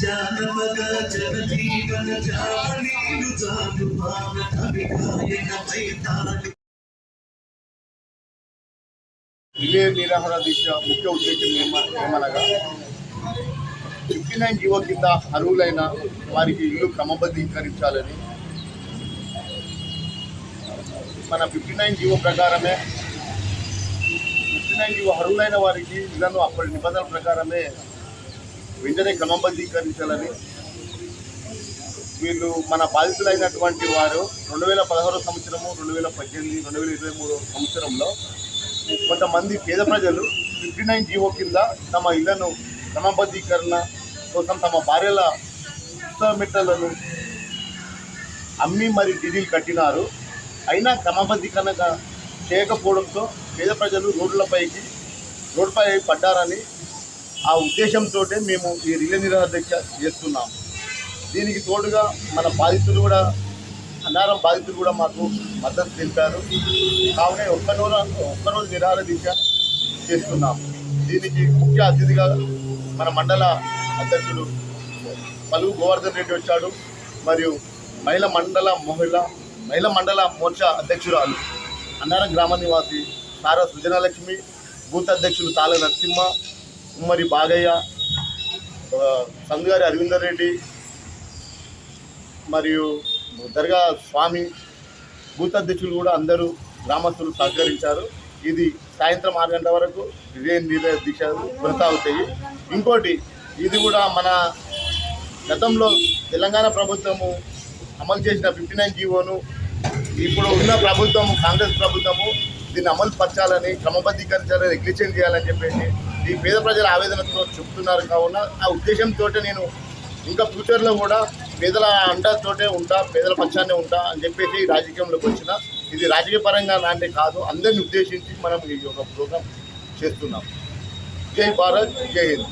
జానపద జనజీవన జాలీలు జాను భావన విగాయన మైతాలు విలే నిరాహార దీక్ష ముఖ్య ఉద్దేశం ఏమనగా ఫిఫ్టీ నైన్ జీవో కింద అర్హులైన వారికి ఇల్లు క్రమబద్ధీకరించాలని. మన ఫిఫ్టీ నైన్ జీవో ప్రకారమే ఫిఫ్టీ నైన్ జీవో అర్హులైన వారికి ఇళ్ళను అప్పటి నిబంధనల ప్రకారమే వెంటనే క్రమబద్ధీకరించాలని వీళ్ళు మన బాధితులైనటువంటి వారు రెండు వేల పదహారు సంవత్సరము రెండు వేల పద్దెనిమిది రెండు వేల ఇరవై మూడు సంవత్సరంలో కొంతమంది పేద ప్రజలు ఫిఫ్టీ నైన్ జీవో కింద తమ ఇళ్ళను క్రమబద్ధీకరణ కోసం తమ భార్యల మిట్టలను అమ్మి మరి డీడీలు కట్టినారు. అయినా క్రమబద్ధీకరణ చేయకపోవడంతో పేద ప్రజలు రోడ్లపైకి రోడ్డుపై పడ్డారని ఆ ఉద్దేశంతో మేము ఈ రిలే నిరాధ దీక్ష చేస్తున్నాం. దీనికి తోడుగా మన బాధితులు కూడా అన్నారం బాధితులు కూడా మాకు మద్దతు తెలిపారు. కావున ఒక్కరోజు ఒక్కరోజు నిరాహార దీక్ష చేస్తున్నాం. దీనికి ముఖ్య అతిథిగా మన మండల అధ్యక్షుడు పలువు గోవర్ధన్ రెడ్డి వచ్చాడు. మరియు మహిళ మండల మహిళ మహిళా మండల మోర్చా అధ్యక్షురాలు అన్నారం గ్రామ నివాసి సారా సృజనలక్ష్మి బూత్ అధ్యక్షులు తాళ నరసింహ ఉమ్మరి బాగయ్య ఆ, సంగారి అరవిందర్ రెడ్డి మరియు దర్గా స్వామి బూత్ అధ్యక్షులు కూడా అందరూ గ్రామస్తులు సహకరించారు. ఇది సాయంత్రం ఆరు గంటల వరకు ఇదే నీళ్ళ దీక్ష కొనసాగుతాయి. ఇంకోటి ఇది కూడా మన గతంలో తెలంగాణ ప్రభుత్వము అమలు చేసిన ఫిఫ్టీ నైన్ జీవోను ఇప్పుడు ఉన్న ప్రభుత్వం కాంగ్రెస్ ప్రభుత్వము దీన్ని అమలు పరచాలని క్రమబద్ధీకరించాలని రెగ్యులేషన్ చేయాలని చెప్పేసి ఈ పేద ప్రజల ఆవేదనతో చెప్తున్నారు. కావున ఆ ఉద్దేశంతో నేను ఇంకా ఫ్యూచర్లో కూడా పేదల అండతోటే ఉంటా పేదల పక్షాన్నే ఉంటా అని చెప్పేసి రాజకీయంలోకి వచ్చిన ఇది రాజకీయ పరంగా లాంటి కాదు. అందరిని ఉద్దేశించి మనం ఈ యొక్క ప్రోగ్రాం చేస్తున్నాం. జై భారత్ జై హింద్.